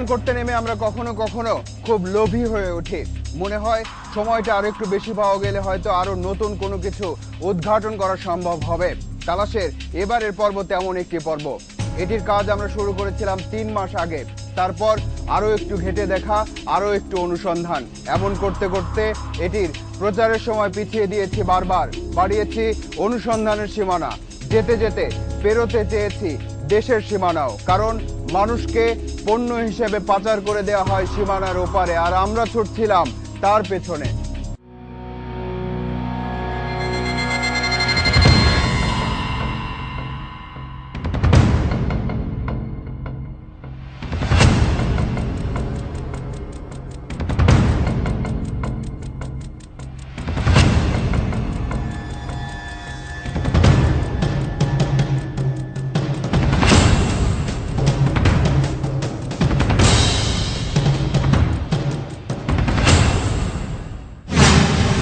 অনুসন্ধান করতে নেমে আমরা কখনো কখনো খুব লোভী হয়ে উঠি। মনে হয় সময়টা আরও একটু বেশি পাওয়া গেলে হয়তো আরও নতুন কোনো কিছু উদ্ঘাটন করা সম্ভব হবে। তালাশের এবারের পর্ব তেমন একটি পর্ব। এটির কাজ আমরা শুরু করেছিলাম তিন মাস আগে। তারপর আরও একটু ঘেটে দেখা, আরও একটু অনুসন্ধান। এমন করতে করতে এটির প্রচারের সময় পিছিয়ে দিয়েছি বারবার। বাড়িয়েছি অনুসন্ধানের সীমানা। যেতে যেতে পেরোতে চেয়েছি দেশের সীমানাও। কারণ মানুষকে পণ্য হিসেবে পাচার করে দেওয়া হয় সীমানার ওপারে। আর আমরা ছুটছিলাম তার পেছনে।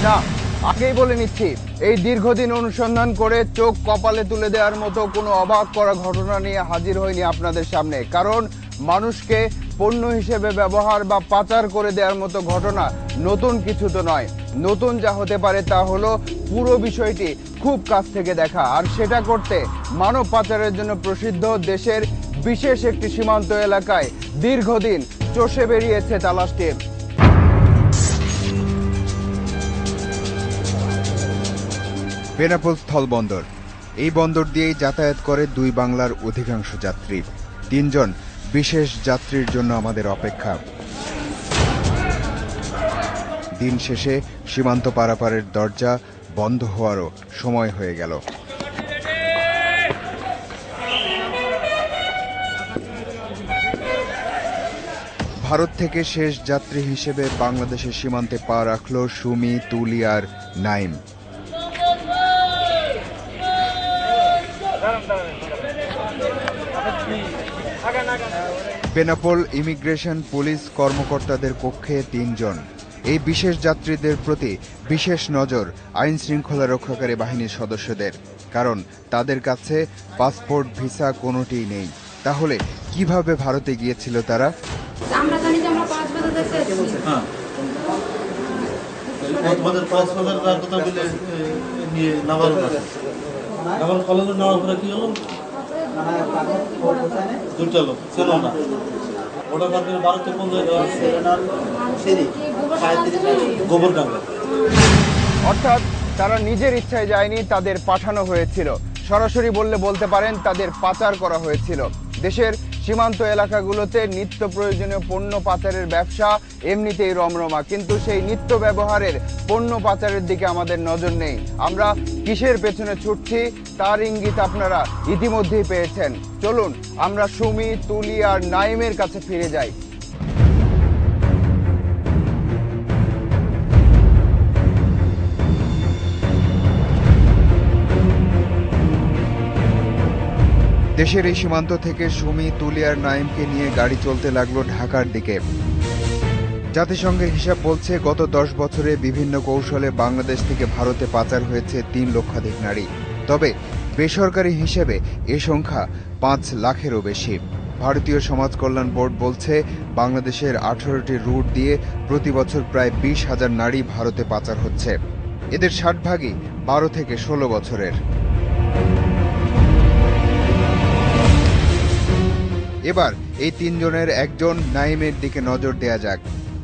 না, আগেই বলে নিচ্ছি, এই দীর্ঘদিন অনুসন্ধান করে চোখ কপালে তুলে দেওয়ার মতো কোনো অবাক করা ঘটনা নিয়ে হাজির হয়নি আপনাদের সামনে। কারণ মানুষকে পণ্য হিসেবে ব্যবহার বা পাচার করে দেওয়ার মতো ঘটনা নতুন কিছু তো নয়। নতুন যা হতে পারে তা হলো পুরো বিষয়টি খুব কাছ থেকে দেখা। আর সেটা করতে মানব পাচারের জন্য প্রসিদ্ধ দেশের বিশেষ একটি সীমান্ত এলাকায় দীর্ঘদিন চষে বেরিয়েছে তালাশ টিম। বেনাপোল স্থলবন্দর এই বন্দর দিয়েই যাতায়াত করে দুই বাংলার অধিকাংশ যাত্রী। তিনজন বিশেষ যাত্রীর জন্য আমাদের অপেক্ষা। দিন শেষে সীমান্ত পারাপারের দরজা বন্ধ হওয়ারও সময় হয়ে গেল। ভারত থেকে শেষ যাত্রী হিসেবে বাংলাদেশের সীমান্তে পা রাখল সুমি, তুলি আর নাইম। বেনাপোল ইমিগ্রেশন পুলিশ কর্মকর্তাদের পক্ষে তিনজন। এই বিশেষ যাত্রীদের প্রতি বিশেষ নজর আইন শৃঙ্খলা রক্ষাকারী বাহিনীর সদস্যদের কারণ তাদের কাছে পাসপোর্ট ভিসা কোনোটিই নেই। তাহলে কীভাবে ভারতে গিয়েছিল তারা? আমরা জানি যে কলেজে নেওয়ার পরে কি হলো? অর্থাৎ তারা নিজের ইচ্ছায় যায়নি তাদের পাঠানো হয়েছিল। সরাসরি বললে বলতে পারেন তাদের পাচার করা হয়েছিল। দেশের সীমান্ত এলাকাগুলোতে নিত্য প্রয়োজনীয় পণ্য পাচারের ব্যবসা এমনিতেই রমরমা, কিন্তু সেই নিত্য ব্যবহারের পণ্য পাচারের দিকে আমাদের নজর নেই। আমরা কিসের পেছনে ছুটছি তার ইঙ্গিত আপনারা ইতিমধ্যেই পেয়েছেন। চলুন, আমরা সুমি, তুলি আর নাইমের কাছে ফিরে যাই। দেশের এই সীমান্ত থেকে সুমি তুলিয়ার নাইমকে নিয়ে গাড়ি চলতে লাগল ঢাকার দিকে। জাতিসংঘের হিসাব বলছে, গত দশ বছরে বিভিন্ন কৌশলে বাংলাদেশ থেকে ভারতে পাচার হয়েছে তিন লক্ষাধিক নারী। তবে বেসরকারি হিসেবে এ সংখ্যা পাঁচ লাখেরও বেশি। ভারতীয় সমাজ কল্যাণ বোর্ড বলছে, বাংলাদেশের আঠারোটি রুট দিয়ে প্রতি বছর প্রায় বিশ হাজার নারী ভারতে পাচার হচ্ছে। এদের ষাট ভাগই বারো থেকে ষোলো বছরের। এবার এই তিনজনের একজন নাইমের দিকে নজর দেয়া যাক।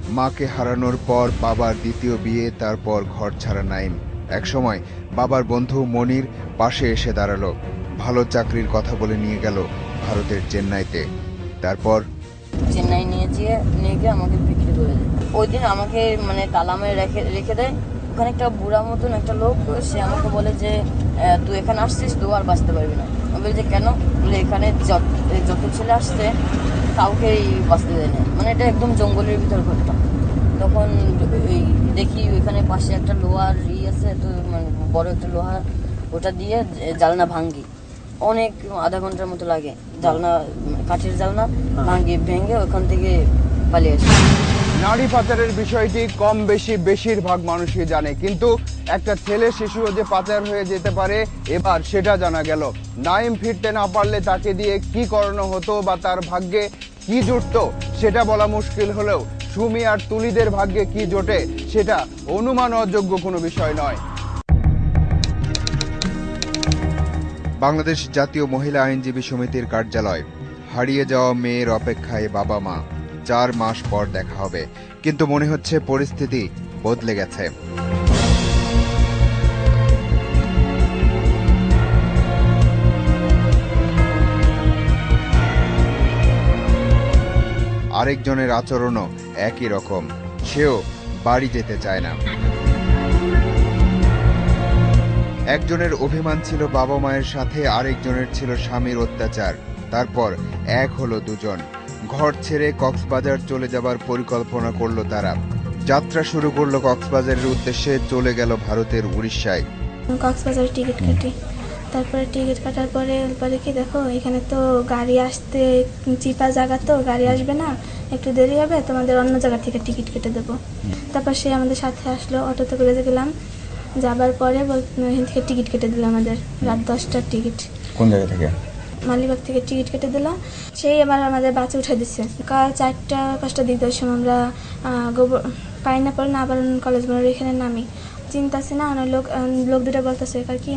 মাকে হারানোর পর বাবার দ্বিতীয় বিয়ে, তারপর ঘর ছাড়া নাইম। একসময় বাবার বন্ধু মনির পাশে এসে দাঁড়াল। ভালো চাকরির কথা বলে নিয়ে গেল ভারতের চেন্নাইতে। তারপর চেন্নাই নিয়ে যেয়ে নিয়ে গিয়ে আমাকে বিক্রি করে দেয়। ওই দিন আমাকে মানে তালামে রেখে রেখে দেয়। ওখানে একটা বুড়া মতন একটা লোক সে আমাকে বলে যে তুই এখানে আসছিস তুই আর বাঁচতে পারবি না। আমি বলি যে কেন? বলে এখানে যত যত ছেলে আসছে কাউকেই বাঁচতে দেয় না। মানে এটা একদম জঙ্গলের ভিতর ঘটনা। তখন এই দেখি ওইখানে পাশে একটা লোহার ই আছে তো মানে বড় একটা লোহার ওটা দিয়ে জালনা ভাঙ্গি। অনেক আধা ঘণ্টার মতো লাগে। জালনা কাঠের জালনা ভাঙ্গি ভেঙে ওখান থেকে পালিয়ে আসি। নারী পাচারের বিষয়টি কম বেশি বেশিরভাগ মানুষই জানে। কিন্তু একটা ছেলে শিশুও যে পাচার হয়ে যেতে পারে, এবার সেটা জানা গেল। নাইম ফিরতে না পারলে তাকে দিয়ে কি করানো হতো বা তার ভাগ্যে কি জুটতো, সেটা বলা মুশকিল হলেও সুমি আর তুলিদের ভাগ্যে কি জোটে, সেটা অনুমান অযোগ্য কোনো বিষয় নয়। বাংলাদেশ জাতীয় মহিলা আইনজীবী সমিতির কার্যালয়, হারিয়ে যাওয়া মেয়ের অপেক্ষায় বাবা মা চার মাস পর দেখা হবে। কিন্তু মনে হচ্ছে পরিস্থিতি বদলে গেছে। আরেকজনের আচরণও একই রকম। সেও বাড়ি যেতে চায় না। একজনের অভিমান ছিল বাবা মায়ের সাথে, আরেকজনের ছিল স্বামীর অত্যাচার। তারপর এক হলো দুজন। ঘর ছেড়ে কক্সবাজার চলে যাবার পরিকল্পনা করল তারা। যাত্রা শুরু করল কক্সবাজারের উদ্দেশ্যে চলে গেল ভারতের উড়িষ্যায়। কক্সবাজারে টিকিট কাটি। তারপরে টিকিট কাটার পরে পরে কি দেখো এখানে তো গাড়ি আসতে চিপা জায়গা তো গাড়ি আসবে না একটু দেরি হবে তোমাদের অন্য জায়গা থেকে টিকিট কেটে দেবো। তারপর সে আমাদের সাথে আসলো অটোতে করে গেলাম। যাবার পরে বল- এখান থেকে টিকিট কেটে দিল আমাদের রাত দশটার টিকিট। কোন জায়গা থেকে? মালিবাগ থেকে টিকিট কেটে দিলাম। সেই আবার আমাদের বাসে উঠে দিচ্ছে কাল চারটা, পাঁচটা দিক সময় আমরা গোবর, পাইনাপল নাবারণ কলেজ মোড়ের এখানে নামি। চিন্তাছি না, অনেক লোক লোক দুটো বলতেছে, কার কি,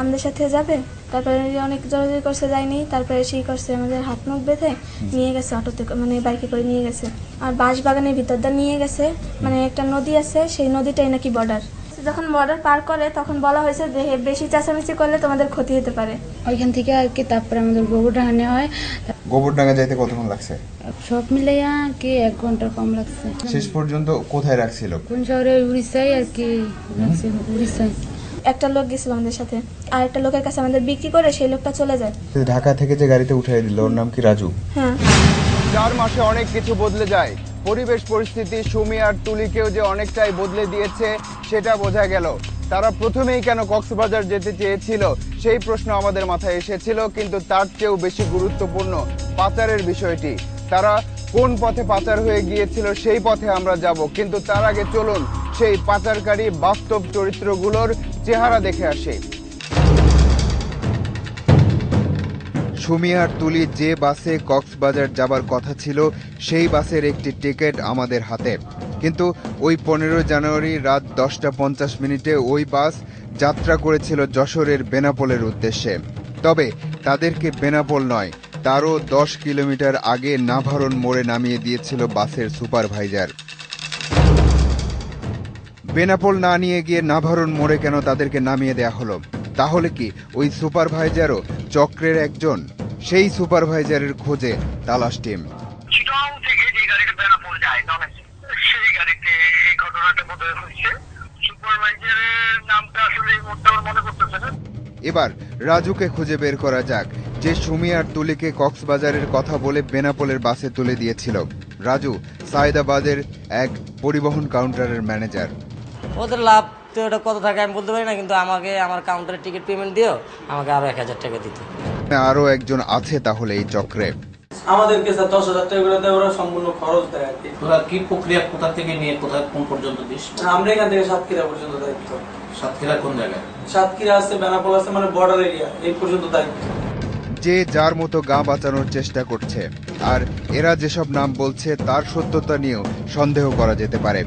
আমাদের সাথে যাবে? তারপরে অনেক জোরাজোরি করছে, যায়নি। তারপরে সেই করছে, আমাদের হাত মুখ বেঁধে নিয়ে গেছে অটোতে মানে বাইকে করে নিয়ে গেছে। আর বাঁশ বাগানের ভিতর দিয়ে নিয়ে গেছে। মানে একটা নদী আছে, সেই নদীটাই নাকি বর্ডার যখন বর্ডার পার করে তখন বলা হয়েছে যে বেশি চেঁচামেচি করলে তোমাদের ক্ষতি হতে পারে। ওইখান থেকে আর কি তারপরে আমাদের গোবরডাঙ্গা নেওয়া হয়। গোবরডাঙ্গা যাইতে কতক্ষণ লাগছে? সব মিলাইয়া আর কি এক ঘণ্টার কম লাগছে। শেষ পর্যন্ত কোথায় রাখছিল? কোন শহরে? উড়িষ্যায় আর কি উড়িষ্যায়। একটা লোক গেছিল আমাদের সাথে। আর একটা লোকের কাছে আমাদের বিক্রি করে সেই লোকটা চলে যায়। ঢাকা থেকে যে গাড়িতে উঠাই দিল ওর নাম কি রাজু? হ্যাঁ। চার মাসে অনেক কিছু বদলে যায়। পরিবেশ পরিস্থিতি সুমি আর তুলিকেও যে অনেকটাই বদলে দিয়েছে, সেটা বোঝা গেল। তারা প্রথমেই কেন কক্সবাজার যেতে চেয়েছিল, সেই প্রশ্ন আমাদের মাথায় এসেছিল, কিন্তু তার চেয়েও বেশি গুরুত্বপূর্ণ পাচারের বিষয়টি। তারা কোন পথে পাচার হয়ে গিয়েছিল, সেই পথে আমরা যাব, কিন্তু তার আগে চলুন সেই পাচারকারী বাস্তব চরিত্রগুলোর চেহারা দেখে আসি। সুমি আর তুলি যে বাসে কক্সবাজার যাবার কথা ছিল, সেই বাসের একটি টিকিট আমাদের হাতে। কিন্তু ওই পনেরো জানুয়ারি রাত দশটা পঞ্চাশ মিনিটে ওই বাস যাত্রা করেছিল যশোরের বেনাপোলের উদ্দেশ্যে। তবে তাদেরকে বেনাপোল নয়, তারও দশ কিলোমিটার আগে নাভারণ মোড়ে নামিয়ে দিয়েছিল বাসের সুপারভাইজার। বেনাপোল না নিয়ে গিয়ে নাভারণ মোড়ে কেন তাদেরকে নামিয়ে দেয়া হলো? তাহলে কি ওই সুপারভাইজারও চক্রের একজন? সেই সুপারভাইজারের খোঁজে তালাশ টিম। থেকে যে গাড়িটা বেনাপোল যায় সেই গাড়িতে এই ঘটনাটা বোধ হয়েছে। সুপারভাইজারের নামটা আসলে এই মুহূর্তে মনে করতেছে না। এবার রাজুকে খুঁজে বের করা যাক যে সুমি আর তুলিকে কক্সবাজারের কথা বলে বেনাপোলের বাসে তুলে দিয়েছিল। রাজু সায়দাবাদের এক পরিবহন কাউন্টারের ম্যানেজার। ওদের লাভ তো এটা কত থাকে আমি বলতে পারি না কিন্তু আমাকে আমার কাউন্টারে টিকিট পেমেন্ট দিও আমাকে আরও এক হাজার টাকা দিতে। আরও একজন আছে তাহলে এই চক্রে। আমাদেরকে স্যার দশ হাজার টাকা করে দেয় ওরা সম্পূর্ণ খরচ দেয় আর কি। তোরা কি প্রক্রিয়া কোথা থেকে নিয়ে কোথায় কোন পর্যন্ত দিস? আমরা এখান থেকে সাতক্ষীরা পর্যন্ত দায়িত্ব। সাতক্ষীরা কোন জায়গায়? সাতক্ষীরা আছে বেনাপোল আছে মানে বর্ডার এরিয়া এই পর্যন্ত দায়িত্ব। যে যার মতো গা বাঁচানোর চেষ্টা করছে আর এরা যেসব নাম বলছে তার সত্যতা নিয়েও সন্দেহ করা যেতে পারে।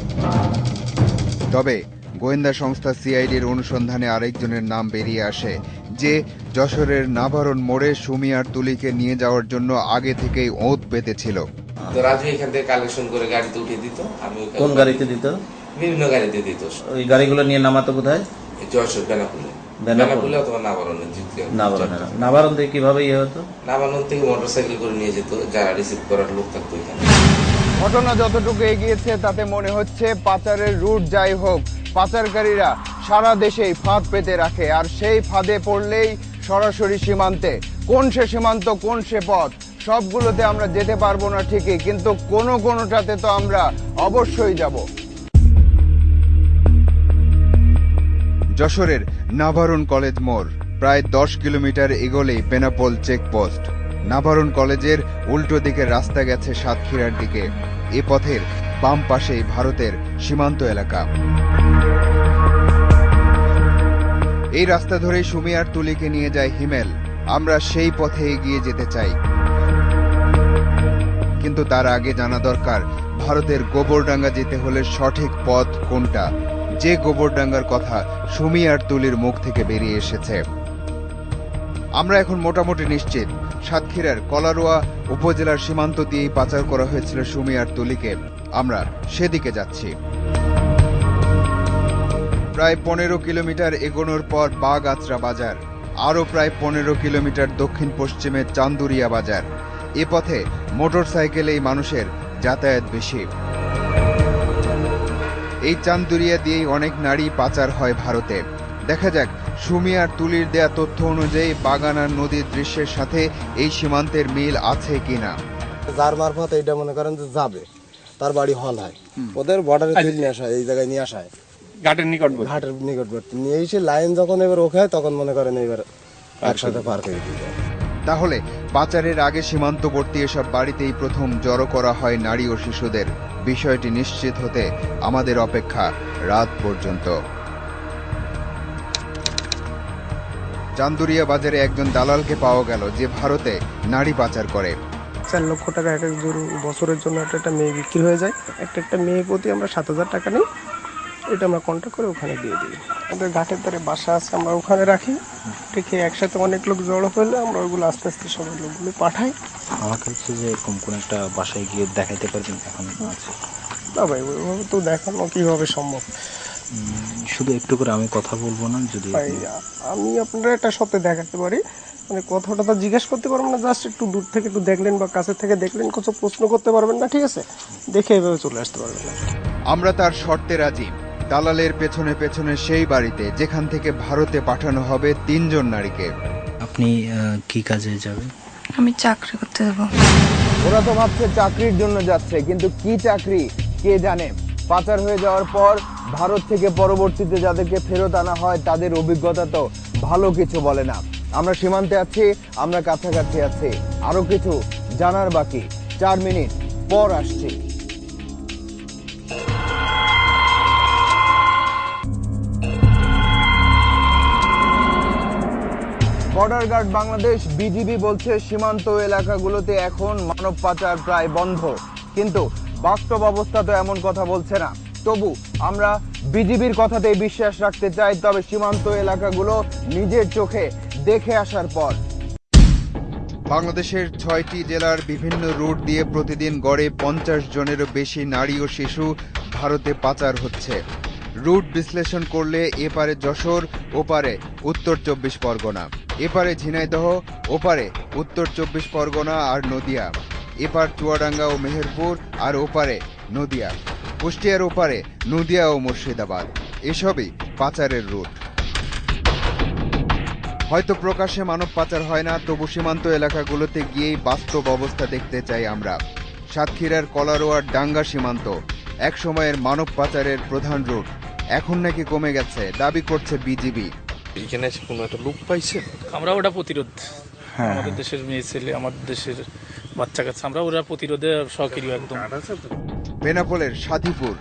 তবে গোয়েন্দা সংস্থা সিআইডির অনুসন্ধানে আরেকজনের নাম বেরিয়ে আসে যে যশোরের নাভারণ মোড়ে সুমি আর তুলিকে নিয়ে যাওয়ার জন্য আগে থেকেই ওঁত পেতেছিল তো রাজু এখান থেকে কালেকশন করে গাড়িতে উঠিয়ে দিত আমি কোন গাড়িতে দিত? বিভিন্ন গাড়িতে দিত। ওই গাড়িগুলো নিয়ে নামাতো কোথায়? জয়সর বেনাপুলে। বেনাপুলে। অথবা দ্বিতীয় নাবারণে নাবারণ থেকে কীভাবে ইয়ে হতো? নাবারণ থেকে মোটরসাইকেল করে নিয়ে যেত যারা রিসিভ করার লোক থাকতো এখানে ঘটনা যতটুকু এগিয়েছে, তাতে মনে হচ্ছে পাচারের রুট যাই হোক, পাচারকারীরা সারা দেশেই ফাঁদ পেতে রাখে। আর সেই ফাঁদে পড়লেই সরাসরি সীমান্তে। কোন সে সীমান্ত, কোন সে পথ, সবগুলোতে আমরা যেতে পারব না ঠিকই, কিন্তু কোনো কোনোটাতে তো আমরা অবশ্যই যাব। যশোরের নাভারণ কলেজ মোড়, প্রায় দশ কিলোমিটার এগোলেই বেনাপোল চেকপোস্ট নাভারণ কলেজের উল্টো দিকের রাস্তা গেছে সাতক্ষীরার দিকে। এ পথের বাম পাশেই ভারতের সীমান্ত এলাকা। এই রাস্তা ধরেই সুমি আর তুলিকে নিয়ে যায় হিমেল। আমরা সেই পথে এগিয়ে যেতে চাই। কিন্তু তার আগে জানা দরকার, ভারতের গোবরডাঙ্গা যেতে হলে সঠিক পথ কোনটা? যে গোবরডাঙ্গার কথা সুমি আর তুলির মুখ থেকে বেরিয়ে এসেছে। আমরা এখন মোটামুটি নিশ্চিত সাতক্ষীরার কলারোয়া উপজেলার সীমান্ত দিয়েই পাচার করা হয়েছিল সুমি আর তুলিকে। আমরা সেদিকে যাচ্ছি। প্রায় পনেরো কিলোমিটার এগোনোর পর বাগাছড়া বাজার, আরও প্রায় পনেরো কিলোমিটার দক্ষিণ পশ্চিমে চান্দুরিয়া বাজার। এ পথে মোটরসাইকেলেই মানুষের যাতায়াত বেশি। এই চান্দুরিয়া দিয়েই অনেক নারী পাচার হয় ভারতে। দেখা যাক সুমি আর তুলির দেয়া তথ্য অনুযায়ী বাগান আর নদীর দৃশ্যের সাথে এই সীমান্তের মিল আছে কিনা? যার মারফত এইটা মনে করেন যে যাবে। তার বাড়ি হল হয়। ওদের বর্ডারে তুলে নিয়ে আসা হয়, এই জায়গায় নিয়ে আসা হয় ঘাটের নিকটবর্তী? ঘাটের নিকটবর্তী। নিয়ে এসে লাইন যখন এবার ওকে হয় তখন মনে করেন এবার একসাথে পার করে দিতে হয়। তাহলে পাচারের আগে সীমান্তবর্তী এসব বাড়িতেই প্রথম জড়ো করা হয় নারী ও শিশুদের। বিষয়টি নিশ্চিত হতে আমাদের অপেক্ষা রাত পর্যন্ত। চান্দুরিয়া বাজারে একজন দালালকে পাওয়া গেল যে ভারতে নারী পাচার করে। চার লক্ষ টাকা এক একজন বছরের জন্য একটা একটা মেয়ে বিক্রি হয়ে যায়। একটা একটা মেয়ে প্রতি আমরা সাত হাজার টাকা নিই। এটা আমরা কন্ট্যাক্ট করে ওখানে দিয়ে দিই। আমাদের ঘাটের ধারে বাসা আছে আমরা ওখানে রাখি। রেখে একসাথে অনেক লোক জড়ো হলে আমরা ওইগুলো আস্তে আস্তে সব লোকগুলো পাঠাই। আমাকে হচ্ছে যে এরকম কোনো একটা বাসায় গিয়ে দেখাইতে পারবেন? এখন আছে। না ভাই ওইভাবে তো দেখানো কীভাবে সম্ভব? শুধু একটু করে আমি কথা বলব না যদি আমি আপনার একটা সপ্তাহে দেখাতে পারি। মানে কথাটা তো জিজ্ঞেস করতে পারবেন না জাস্ট একটু দূর থেকে একটু দেখলেন বা কাছে থেকে দেখলেন কিছু প্রশ্ন করতে পারবেন না ঠিক আছে? দেখে এভাবে চলে আসতে পারবেন। না আমরা তার শর্তে রাজি। দালালের পেছনে পেছনে সেই বাড়িতে যেখান থেকে ভারতে পাঠানো হবে তিনজন নারীকে। আপনি কি কাজে যাবেন? আমি চাকরি করতে যাব। ওরা তো ভাবছে চাকরির জন্য যাচ্ছে কিন্তু কি চাকরি কে জানে? পাচার হয়ে যাওয়ার পর ভারত থেকে পরবর্তীতে যাদেরকে ফেরত আনা হয়, তাদের অভিজ্ঞতা তো ভালো কিছু বলে না। আমরা সীমান্তে আছি, আমরা কাছাকাছি আছি। আরও কিছু জানার বাকি। চার মিনিট পর আসছি। বর্ডার গার্ড বাংলাদেশ বিজিবি বলছে, সীমান্ত এলাকাগুলোতে এখন মানব পাচার প্রায় বন্ধ। কিন্তু বাস্তব অবস্থা তো এমন কথা বলছে না। তবু আমরা বিজিবির কথাতেই বিশ্বাস রাখতে চাই, তবে সীমান্ত এলাকাগুলো নিজের চোখে দেখে আসার পর। বাংলাদেশের ছয়টি জেলার বিভিন্ন রুট দিয়ে প্রতিদিন গড়ে পঞ্চাশ জনেরও বেশি নারী ও শিশু ভারতে পাচার হচ্ছে। রুট বিশ্লেষণ করলে এপারে যশোর, ওপারে উত্তর চব্বিশ পরগনা। এপারে ঝিনাইদহ, ওপারে উত্তর চব্বিশ পরগনা আর নদিয়া। এপার চুয়াডাঙ্গা ও মেহেরপুর আর ওপারে নদিয়া। কুষ্টিয়ার ওপারে নদিয়া ও মুর্শিদাবাদ। এসবই পাচারের রুট। হয়তো প্রকাশ্যে মানব পাচার হয় না তবু সীমান্ত এলাকাগুলোতে গিয়েই বাস্তব অবস্থা দেখতে চাই আমরা। সাতক্ষীরার কলারোয়ার ডাঙ্গা সীমান্ত এক সময়ের মানব পাচারের প্রধান রুট। এখন নাকি কমে গেছে দাবি করছে বিজিবি। এখানে এসে কোনো একটা লোক পাইছে? আমরা ওটা প্রতিরোধ। আমাদের দেশের মেয়ে ছেলে আমাদের দেশের বাচ্চা কাচ্চা আমরা ওরা প্রতিরোধে সক্রিয় একদম। বেনাপোলের সাথীপুর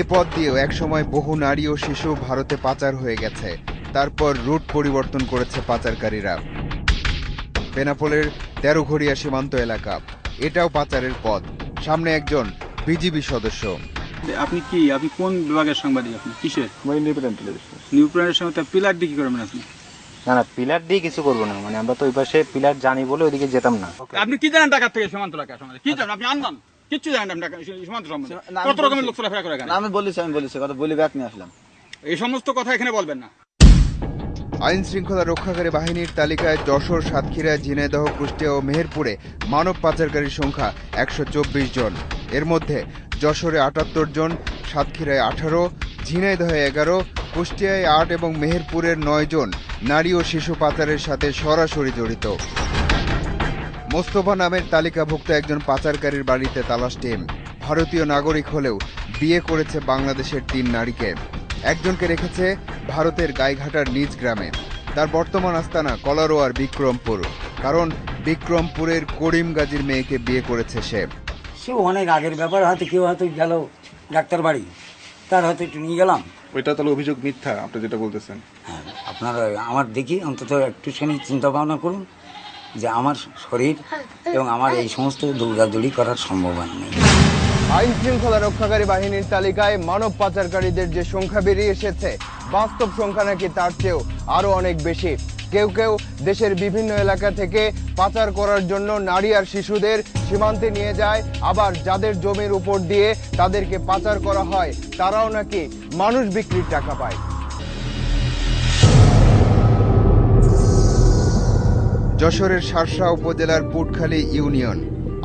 এ পথ দিয়েও একসময় বহু নারী ও শিশু ভারতে পাচার হয়ে গেছে। তারপর রুট পরিবর্তন করেছে পাচারকারীরা। বেনাপোলের তেরোঘড়িয়া সীমান্ত এলাকা। এটাও পাচারের পথ। সামনে একজন বিজিবি সদস্য। আপনি কি আপনি কোন বিভাগের সাংবাদিক আপনি? কিসের? নিউ প্রাণের সঙ্গে পিলার দিয়ে কি করবেন আপনি? না না পিলার দিয়ে কিছু করব না। মানে আমরা তো ওই পাশে পিলার জানি বলে ওইদিকে যেতাম না। আপনি কি জানেন ঢাকা থেকে সীমান্ত এলাকা কি জানেন? আপনি আনলাম কিচ্ছু জানেন না সীমান্ত সম্বন্ধে। কত রকমের লোক চলাফেরা করে আমি বলেছি আমি বলেছি কথা বলি ব্যাক নিয়ে আসলাম। এই সমস্ত কথা এখানে বলবেন না। আইন শৃঙ্খলা রক্ষাকারী বাহিনীর তালিকায় যশোর সাতক্ষীরা ঝিনাইদহ কুষ্টিয়া ও মেহেরপুরে মানব পাচারকারীর সংখ্যা একশো চব্বিশ জন। এর মধ্যে যশোরে আটাত্তর জন সাতক্ষীরায় আঠারো ঝিনাইদহে এগারো কুষ্টিয়ায় আট এবং মেহেরপুরের নয় জন নারী ও শিশু পাচারের সাথে সরাসরি জড়িত। মোস্তফা নামের তালিকাভুক্ত একজন পাচারকারীর বাড়িতে তালাশ টিম। ভারতীয় নাগরিক হলেও বিয়ে করেছে বাংলাদেশের তিন নারীকে। একজনকে রেখেছে ভারতের গাইঘাটার নিজ গ্রামে। তার বর্তমান আস্তানা কলারোয়ার বিক্রমপুর। কারণ বিক্রমপুরের করিম গাজীর মেয়েকে বিয়ে করেছে সে। সে অনেক আগের ব্যাপার হয়তো কেউ হয়তো গেল ডাক্তার বাড়ি তার হয়তো একটু নিয়ে গেলাম। ওইটা তাহলে অভিযোগ মিথ্যা আপনি যেটা বলতেছেন। হ্যাঁ আপনারা আমার দেখি অন্তত একটুখানি চিন্তা ভাবনা করুন। যে আমার শরীর এবং আমার এই সমস্ত দৌড়াদৌড়ি করার সম্ভাবনা নেই। আইন শৃঙ্খলা রক্ষাকারী বাহিনীর তালিকায় মানব পাচারকারীদের যে সংখ্যা বেরিয়ে এসেছে, বাস্তব সংখ্যা নাকি তার চেয়েও আরও অনেক বেশি। কেউ কেউ দেশের বিভিন্ন এলাকা থেকে পাচার করার জন্য নারী আর শিশুদের সীমান্তে নিয়ে যায়, আবার যাদের জমির উপর দিয়ে তাদেরকে পাচার করা হয়, তারাও নাকি মানুষ বিক্রির টাকা পায়। যশোরের শার্শা উপজেলার পুটখালী ইউনিয়ন।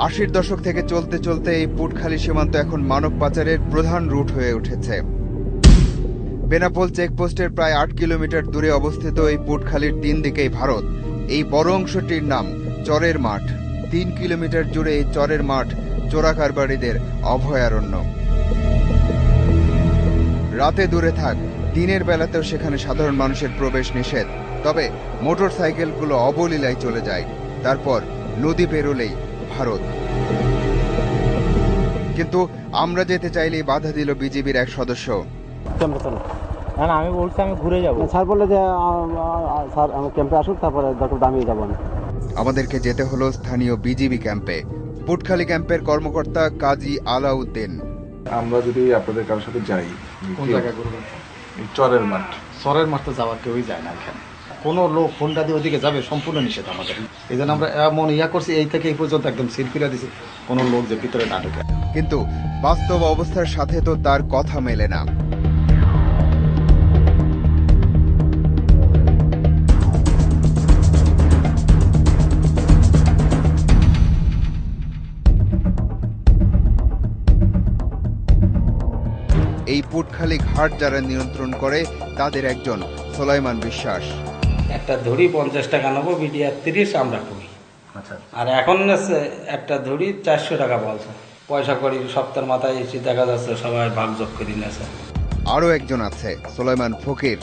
আশির দশক থেকে চলতে চলতে এই পুটখালী সীমান্ত এখন মানব পাচারের প্রধান রুট হয়ে উঠেছে। বেনাপোল চেকপোস্টের প্রায় আট কিলোমিটার দূরে অবস্থিত এই পুটখালীর তিন দিকেই ভারত। এই বড় অংশটির নাম চরের মাঠ। তিন কিলোমিটার জুড়ে এই চরের মাঠ চোরাকারবারীদের অভয়ারণ্য। রাতে দূরে থাক, দিনের বেলাতেও সেখানে সাধারণ মানুষের প্রবেশ নিষেধ। তবে মোটর সাইকেলগুলো অবলীলায় চলে যায়। তারপর নদী পেরোলেই ভারত। কিন্তু আমরা যেতে চাইলেই বাধা দিল বিজিবির এক সদস্য। না না আমি বলছি আমি ঘুরে যাব। স্যার বললে যে স্যার আমার ক্যাম্পে আসুক তারপরে ডক্টর দামিয়ে যাব। আমাদেরকে যেতে হলো স্থানীয় বিজিবি ক্যাম্পে। পুটখালী ক্যাম্পের কর্মকর্তা কাজী আলাউদ্দিন। আমরা যদি আপনাদের কারোর সাথে যাই কোন জায়গায় চরের মাঠ। চরের মাঠ তো যাওয়ার কেউই যায় না এখানে। কোনো লোক ফোনটা দিয়ে ওদিকে যাবে, সম্পূর্ণ নিষেধ আমাদের। এই জন্য আমরা এমন ইয়া করছি, এই থেকে এই পর্যন্ত একদম সিল করে দিছি, কোনো লোক যে ভিতরে না ঢুকে। কিন্তু বাস্তব অবস্থার সাথে তো তার কথা মেলে না। এই পুটখালি ঘাট যারা নিয়ন্ত্রণ করে, তাদের একজন সোলাইমান বিশ্বাস। একটা ধরি পঞ্চাশ টাকা নেব বিডিআর তিরিশ আমরা করি আচ্ছা। আর এখন একটা ধরি চারশো টাকা বলছে। পয়সা করি সপ্তাহের মাথায় এসে দেখা যাচ্ছে সবাই ভাগযোগ করে নিয়েছে। আরও একজন আছে সোলাইমান ফকির।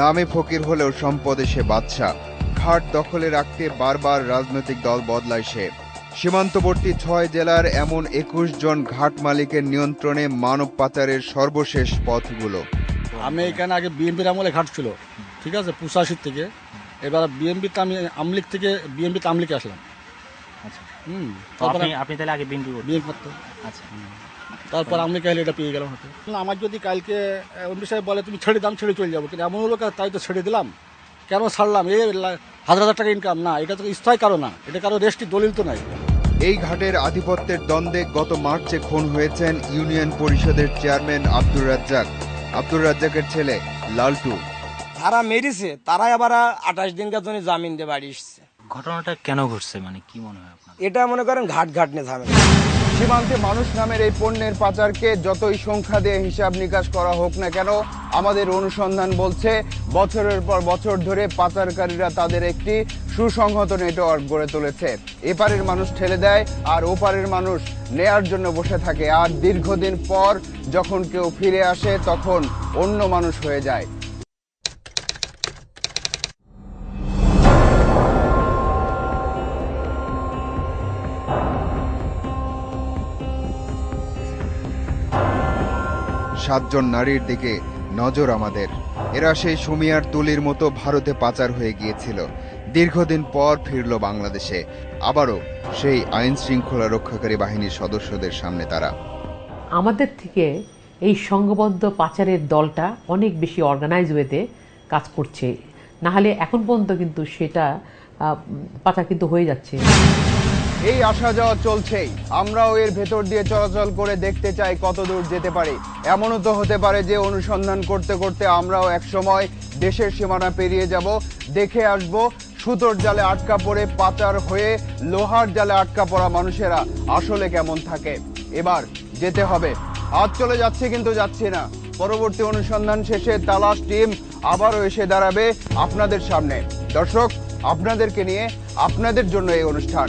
নামে ফকির হলেও সম্পদে সে বাদশাহ। ঘাট দখলে রাখতে বারবার রাজনৈতিক দল বদলায় সে। সীমান্তবর্তী ছয় জেলার এমন একুশ জন ঘাট মালিকের নিয়ন্ত্রণে মানব পাচারের সর্বশেষ পথগুলো। আমি এখানে আগে বিএনপির আমলে ঘাট ছিল। ঠিক আছে পুষাশির থেকে। এবার বিএনপিতে আমি আমলিক থেকে বিএনপিতে আমলিকে আসলাম। আচ্ছা। হুম তো আপনি আপনি তাহলে আগে বিএনপি করতো। আচ্ছা। তারপর আমি কাইলে এটা পেয়ে গেলাম হাতে। না, আমার যদি কালকে এমপি সাহেব বলে তুমি ছেড়ে দাম ছেড়ে চলে যাব। কিন্তু এমন হলো তাই তো ছেড়ে দিলাম। কেন ছাড়লাম? এই লা- হাজার হাজার টাকা ইনকাম না এটা তো স্থায়ী কারও না। এটা কারও রেস্টি দলিল তো নাই। এই ঘাটের আধিপত্যের দ্বন্দ্বে গত মার্চে খুন হয়েছেন ইউনিয়ন পরিষদের চেয়ারম্যান আব্দুর রাজ্জাক। আব্দুর রাজ্জাকের ছেলে লালটু। যারা মেরেছে তারাই আবার আঠাশ দিনকার জন্য জামিন দিয়ে বাড়ি এসছে। ঘটনাটা কেন ঘটছে? মানে কি মনে হয় আপনার? এটা মনে করেন ঘাট ঘাট নিয়ে ঝামেলা। সীমান্তে মানুষ নামের এই পণ্যের পাচারকে যতই সংখ্যা দিয়ে হিসাব নিকাশ করা হোক না কেন আমাদের অনুসন্ধান বলছে বছরের পর বছর ধরে পাচারকারীরা তাদের একটি সুসংহত নেটওয়ার্ক গড়ে তুলেছে। এপারের মানুষ ঠেলে দেয় আর ওপারের মানুষ নেয়ার জন্য বসে থাকে। আর দীর্ঘদিন পর যখন কেউ ফিরে আসে তখন অন্য মানুষ হয়ে যায়। সাতজন নারীর দিকে নজর আমাদের। এরা সেই সুমিয়ার তুলির মতো ভারতে পাচার হয়ে গিয়েছিল। দীর্ঘদিন পর ফিরল বাংলাদেশে। আবারও সেই আইন শৃঙ্খলা রক্ষাকারী বাহিনীর সদস্যদের সামনে তারা। আমাদের থেকে এই সংঘবদ্ধ পাচারের দলটা অনেক বেশি অর্গানাইজ ওয়েতে কাজ করছে। না হলে এখন পর্যন্ত কিন্তু সেটা পাচার কিন্তু হয়ে যাচ্ছে। এই আসা যাওয়া চলছেই। আমরাও এর ভেতর দিয়ে চলাচল করে দেখতে চাই কত দূর যেতে পারি। এমনও তো হতে পারে যে, অনুসন্ধান করতে করতে আমরাও একসময় দেশের সীমানা পেরিয়ে যাব, দেখে আসব সুতোর জালে আটকা পড়ে পাচার হয়ে লোহার জালে আটকা পড়া মানুষেরা আসলে কেমন থাকে। এবার যেতে হবে। আজ চলে যাচ্ছে কিন্তু যাচ্ছি না। পরবর্তী অনুসন্ধান শেষে তালাশ টিম আবারও এসে দাঁড়াবে আপনাদের সামনে। দর্শক, আপনাদেরকে নিয়ে আপনাদের জন্য এই অনুষ্ঠান।